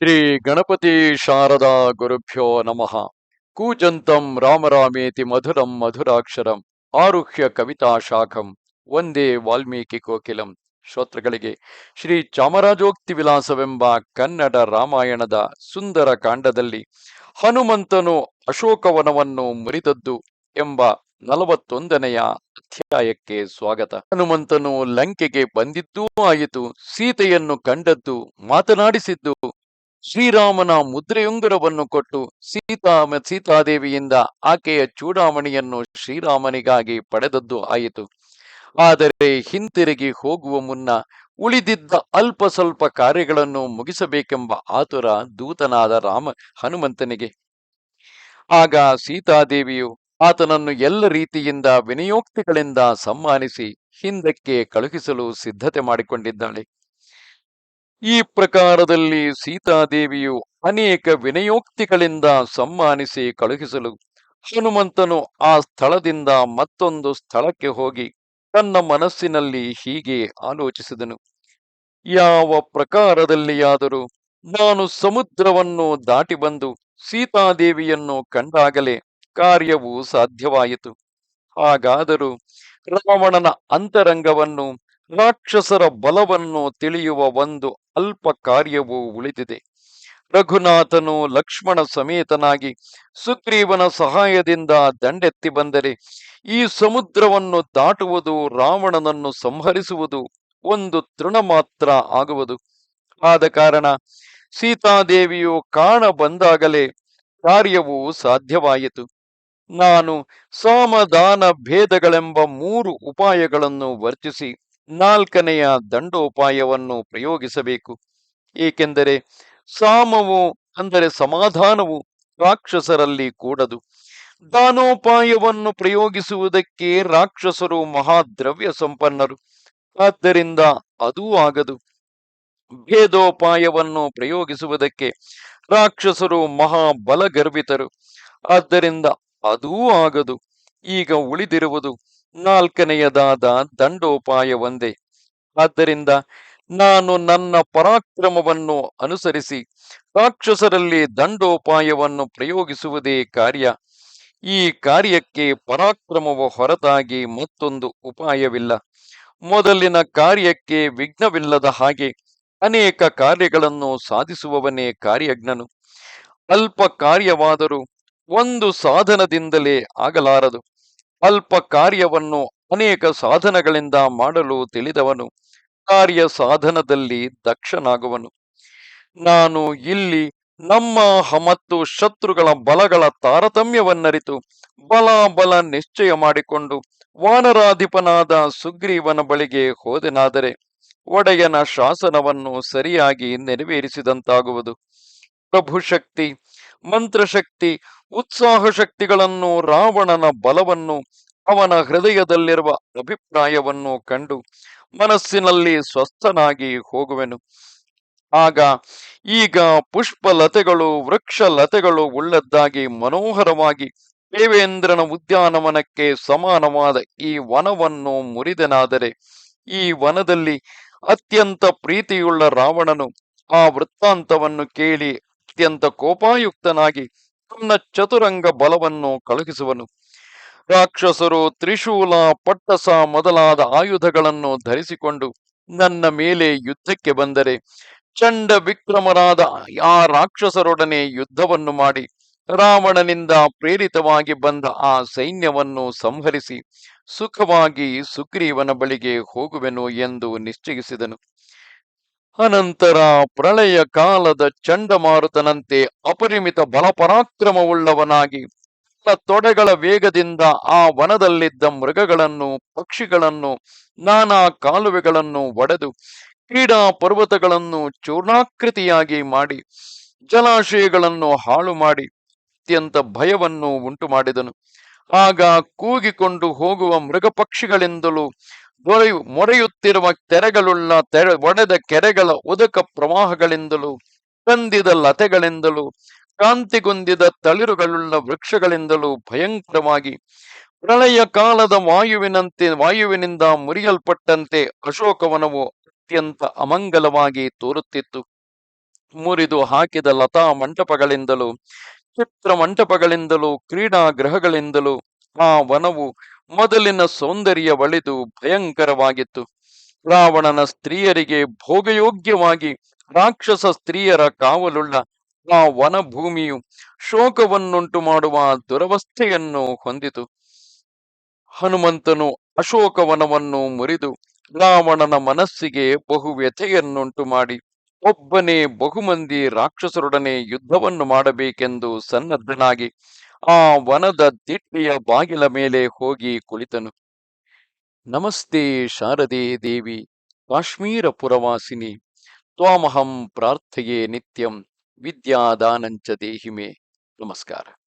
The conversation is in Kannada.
ಶ್ರೀ ಗಣಪತಿ ಶಾರದಾ ಗುರುಭ್ಯೋ ನಮಃ. ಕೂಜಂತಂ ರಾಮರಾಮೇತಿ ಮಧುರಂ ಮಧುರಾಕ್ಷರಂ ಆರುಹ್ಯ ಕವಿತಾ ಶಾಖಂ ಒಂದೇ ವಾಲ್ಮೀಕಿ ಕೋಕಿಲಂ. ಶ್ರೋತ್ರಗಳಿಗೆ ಶ್ರೀ ಚಾಮರಾಜೋಕ್ತಿ ವಿಲಾಸವೆಂಬ ಕನ್ನಡ ರಾಮಾಯಣದ ಸುಂದರ ಕಾಂಡದಲ್ಲಿ ಹನುಮಂತನು ಅಶೋಕವನವನ್ನು ಮುರಿದದ್ದು ಎಂಬ ನಲವತ್ತೊಂದನೆಯ ಅಧ್ಯಾಯಕ್ಕೆ ಸ್ವಾಗತ. ಹನುಮಂತನು ಲಂಕೆಗೆ ಬಂದಿದ್ದೂ ಆಯಿತು, ಸೀತೆಯನ್ನು ಕಂಡದ್ದು, ಮಾತನಾಡಿಸಿದ್ದು ಶ್ರೀರಾಮನ ಮುದ್ರೆಯುಂಗುರವನ್ನು ಕೊಟ್ಟು ಸೀತಾ ಸೀತಾದೇವಿಯಿಂದ ಆಕೆಯ ಚೂಡಾಮಣಿಯನ್ನು ಶ್ರೀರಾಮನಿಗಾಗಿ ಪಡೆದದ್ದು ಆಯಿತು. ಆದರೆ ಹಿಂತಿರುಗಿ ಹೋಗುವ ಮುನ್ನ ಉಳಿದಿದ್ದ ಅಲ್ಪ ಸ್ವಲ್ಪ ಕಾರ್ಯಗಳನ್ನು ಮುಗಿಸಬೇಕೆಂಬ ಆತುರ ದೂತನಾದ ರಾಮ ಹನುಮಂತನಿಗೆ. ಆಗ ಸೀತಾದೇವಿಯು ಆತನನ್ನು ಎಲ್ಲ ರೀತಿಯಿಂದ ವಿನಿಯೋಕ್ತಿಗಳಿಂದ ಸಮ್ಮಾನಿಸಿ ಹಿಂದಕ್ಕೆ ಕಳುಹಿಸಲು ಸಿದ್ಧತೆ ಮಾಡಿಕೊಂಡಿದ್ದಾಳೆ. ಈ ಪ್ರಕಾರದಲ್ಲಿ ಸೀತಾದೇವಿಯು ಅನೇಕ ವಿನಯೋಕ್ತಿಗಳಿಂದ ಸಮ್ಮಾನಿಸಿ ಕಳುಹಿಸಲು ಹನುಮಂತನು ಆ ಸ್ಥಳದಿಂದ ಮತ್ತೊಂದು ಸ್ಥಳಕ್ಕೆ ಹೋಗಿ ತನ್ನ ಮನಸ್ಸಿನಲ್ಲಿ ಹೀಗೆ ಆಲೋಚಿಸಿದನು. ಯಾವ ಪ್ರಕಾರದಲ್ಲಿಯಾದರೂ ನಾನು ಸಮುದ್ರವನ್ನು ದಾಟಿ ಬಂದು ಸೀತಾದೇವಿಯನ್ನು ಕಂಡಾಗಲೇ ಕಾರ್ಯವು ಸಾಧ್ಯವಾಯಿತು. ಹಾಗಾದರೂ ರಾವಣನ ಅಂತರಂಗವನ್ನು ರಾಕ್ಷಸರ ಬಲವನ್ನು ತಿಳಿಯುವ ಒಂದು ಅಲ್ಪ ಕಾರ್ಯವು ಉಳಿದಿದೆ. ರಘುನಾಥನು ಲಕ್ಷ್ಮಣ ಸಮೇತನಾಗಿ ಸುಗ್ರೀವನ ಸಹಾಯದಿಂದ ದಂಡೆತ್ತಿ ಬಂದರೆ ಈ ಸಮುದ್ರವನ್ನು ದಾಟುವುದು ರಾವಣನನ್ನು ಸಂಹರಿಸುವುದು ಒಂದು ತೃಣ ಮಾತ್ರ ಆಗುವುದು. ಆದ ಕಾರಣ ಸೀತಾದೇವಿಯು ಕಾಣ ಬಂದಾಗಲೇ ಕಾರ್ಯವು ಸಾಧ್ಯವಾಯಿತು. ನಾನು ಸಾಮದಾನ ಭೇದಗಳೆಂಬ ಮೂರು ಉಪಾಯಗಳನ್ನು ವರ್ಜಿಸಿ ನಾಲ್ಕನೆಯ ದಂಡೋಪಾಯವನ್ನು ಪ್ರಯೋಗಿಸಬೇಕು. ಏಕೆಂದರೆ ಸಾಮವು, ಅಂದರೆ ಸಮಾಧಾನವು, ರಾಕ್ಷಸರಲ್ಲಿ ಕೂಡದು. ದಾನೋಪಾಯವನ್ನು ಪ್ರಯೋಗಿಸುವುದಕ್ಕೆ ರಾಕ್ಷಸರು ಮಹಾದ್ರವ್ಯ ಸಂಪನ್ನರು. ಆದ್ದರಿಂದ ಅದೂ ಆಗದು. ಭೇದೋಪಾಯವನ್ನು ಪ್ರಯೋಗಿಸುವುದಕ್ಕೆ ರಾಕ್ಷಸರು ಮಹಾಬಲಗರ್ವಿತರು. ಆದ್ದರಿಂದ ಅದೂ ಆಗದು. ಈಗ ಉಳಿದಿರುವುದು ನಾಲ್ಕನೆಯದಾದ ದಂಡೋಪಾಯ ಒಂದೇ ಆದ್ದರಿಂದ ನಾನು ನನ್ನ ಪರಾಕ್ರಮವನ್ನು ಅನುಸರಿಸಿ ರಾಕ್ಷಸರಲ್ಲಿ ದಂಡೋಪಾಯವನ್ನು ಪ್ರಯೋಗಿಸುವುದೇ ಕಾರ್ಯ. ಈ ಕಾರ್ಯಕ್ಕೆ ಪರಾಕ್ರಮವು ಹೊರತಾಗಿ ಮತ್ತೊಂದು ಉಪಾಯವಿಲ್ಲ. ಮೊದಲಿನ ಕಾರ್ಯಕ್ಕೆ ವಿಘ್ನವಿಲ್ಲದ ಹಾಗೆ ಅನೇಕ ಕಾರ್ಯಗಳನ್ನು ಸಾಧಿಸುವವನೇ ಕಾರ್ಯಜ್ಞನು. ಅಲ್ಪ ಕಾರ್ಯವಾದರೂ ಒಂದು ಸಾಧನದಿಂದಲೇ ಆಗಲಾರದು. ಅಲ್ಪ ಕಾರ್ಯವನ್ನು ಅನೇಕ ಸಾಧನಗಳಿಂದ ಮಾಡಲು ತಿಳಿದವನು. ಕಾರ್ಯ ಸಾಧನದಲ್ಲಿ ದಕ್ಷನಾಗುವನು. ನಾನು ಇಲ್ಲಿ ನಮ್ಮ ಮತ್ತು ಶತ್ರುಗಳ ಬಲಗಳ ತಾರತಮ್ಯವನ್ನರಿತು ಬಲ ಬಲ ನಿಶ್ಚಯ ಮಾಡಿಕೊಂಡು ವಾನರಾಧಿಪನಾದ ಸುಗ್ರೀವನ ಬಳಿಗೆ ಹೋದೆನಾದರೆ ಒಡೆಯನ ಶಾಸನವನ್ನು ಸರಿಯಾಗಿ ನೆರವೇರಿಸಿದಂತಾಗುವುದು. ಪ್ರಭುಶಕ್ತಿ ಮಂತ್ರಶಕ್ತಿ ಉತ್ಸಾಹ ಶಕ್ತಿಗಳನ್ನು ರಾವಣನ ಬಲವನ್ನು, ಅವನ ಹೃದಯದಲ್ಲಿರುವ ಅಭಿಪ್ರಾಯವನ್ನು ಕಂಡು ಮನಸ್ಸಿನಲ್ಲಿ ಸ್ವಸ್ಥನಾಗಿ ಹೋಗುವೆನು. ಆಗ ಈಗ ಪುಷ್ಪಲತೆಗಳು ವೃಕ್ಷ ಲತೆಗಳು ಉಳ್ಳದ್ದಾಗಿ ಮನೋಹರವಾಗಿ ದೇವೇಂದ್ರನ ಉದ್ಯಾನವನಕ್ಕೆ ಸಮಾನವಾದ ಈ ವನವನ್ನು ಮುರಿದನಾದರೆ, ಈ ವನದಲ್ಲಿ ಅತ್ಯಂತ ಪ್ರೀತಿಯುಳ್ಳ ರಾವಣನು ಆ ವೃತ್ತಾಂತವನ್ನು ಕೇಳಿ ಅತ್ಯಂತ ಕೋಪಾಯುಕ್ತನಾಗಿ ತನ್ನ ಚತುರಂಗ ಬಲವನ್ನು ಕಳುಹಿಸುವನು. ರಾಕ್ಷಸರು ತ್ರಿಶೂಲ, ಪಟ್ಟಸ ಮೊದಲಾದ ಆಯುಧಗಳನ್ನು ಧರಿಸಿಕೊಂಡು ನನ್ನ ಮೇಲೆ ಯುದ್ಧಕ್ಕೆ ಬಂದರೆ ಚಂಡ ವಿಕ್ರಮರಾದ ಆ ರಾಕ್ಷಸರೊಡನೆ ಯುದ್ಧವನ್ನು ಮಾಡಿ ರಾವಣನಿಂದ ಪ್ರೇರಿತವಾಗಿ ಬಂದ ಆ ಸೈನ್ಯವನ್ನು ಸಂಹರಿಸಿ ಸುಖವಾಗಿ ಸುಗ್ರೀವನ ಬಳಿಗೆ ಹೋಗುವೆನು ಎಂದು ನಿಶ್ಚಯಿಸಿದನು. ಅನಂತರ ಪ್ರಳಯ ಕಾಲದ ಚಂಡಮಾರುತನಂತೆ ಅಪರಿಮಿತ ಬಲಪರಾಕ್ರಮವುಳ್ಳವನಾಗಿ ತೊಡೆಗಳ ವೇಗದಿಂದ ಆ ವನದಲ್ಲಿದ್ದ ಮೃಗಗಳನ್ನು, ಪಕ್ಷಿಗಳನ್ನು, ನಾನಾ ಕಾಲುವೆಗಳನ್ನು ಒಡೆದು ಕ್ರೀಡಾ ಪರ್ವತಗಳನ್ನು ಚೂರ್ಣಾಕೃತಿಯಾಗಿ ಮಾಡಿ, ಜಲಾಶಯಗಳನ್ನು ಹಾಳು ಮಾಡಿ ಅತ್ಯಂತ ಭಯವನ್ನು ಉಂಟು ಮಾಡಿದನು ಆಗ ಕೂಗಿಕೊಂಡು ಹೋಗುವ ಮೃಗ ಪಕ್ಷಿಗಳಿಂದಲೂ ದೊರೆಯು ಮೊರೆಯುತ್ತಿರುವ ತೆರೆಗಳುಳ್ಳ ತೆರೆ, ಒಡೆದ ಕೆರೆಗಳ ಉದಕ ಪ್ರವಾಹಗಳಿಂದಲೂ, ಕಂದಿದ ಲತೆಗಳಿಂದಲೂ ಕಾಂತಿಗುಂದಿದ ತಳಿರುಗಳುಳ್ಳ ವೃಕ್ಷಗಳಿಂದಲೂ ಭಯಂಕರವಾಗಿ, ಪ್ರಳಯ ಕಾಲದ ವಾಯುವಿನಂತೆ, ವಾಯುವಿನಿಂದ ಮುರಿಯಲ್ಪಟ್ಟಂತೆ ಅಶೋಕವನವು ಅತ್ಯಂತ ಅಮಂಗಲವಾಗಿ ತೋರುತ್ತಿತ್ತು. ಮುರಿದು ಹಾಕಿದ ಲತಾ ಮಂಟಪಗಳಿಂದಲೂ, ಚಿತ್ರ ಮಂಟಪಗಳಿಂದಲೂ, ಕ್ರೀಡಾ ಗ್ರಹಗಳಿಂದಲೂ ಆ ವನವು ಮೊದಲಿನ ಸೌಂದರ್ಯ ಒಳಿದು ಭಯಂಕರವಾಗಿತ್ತು. ರಾವಣನ ಸ್ತ್ರೀಯರಿಗೆ ಭೋಗಯೋಗ್ಯವಾಗಿ ರಾಕ್ಷಸ ಸ್ತ್ರೀಯರ ಕಾವಲುಳ್ಳ ಆ ವನಭೂಮಿಯು ಶೋಕವನ್ನುಂಟು ಮಾಡುವ ದುರವಸ್ಥೆಯನ್ನು ಹೊಂದಿತು. ಹನುಮಂತನು ಅಶೋಕವನವನ್ನು ಮುರಿದು ರಾವಣನ ಮನಸ್ಸಿಗೆ ಬಹು ವ್ಯಥೆಯನ್ನುಂಟು ಮಾಡಿ, ಒಬ್ಬನೇ ಬಹುಮಂದಿ ರಾಕ್ಷಸರೊಡನೆ ಯುದ್ಧವನ್ನು ಮಾಡಬೇಕೆಂದು ಸನ್ನದ್ಧನಾಗಿ ಆ ವನದ ದಿಟ್ಟಿಯ ಬಾಗಿಲ ಮೇಲೆ ಹೋಗಿ ಕುಳಿತನು. ನಮಸ್ತೆ ಶಾರದೆ ದೇವಿ ಕಾಶ್ಮೀರ ಪುರವಾಸಿನಿ ತ್ವಾಮಹಂ ಪ್ರಾರ್ಥೆಯೇ ನಿತ್ಯಂ, ವಿದ್ಯಾದಾನಂಚ ದೇಹಿಮೆ. ನಮಸ್ಕಾರ.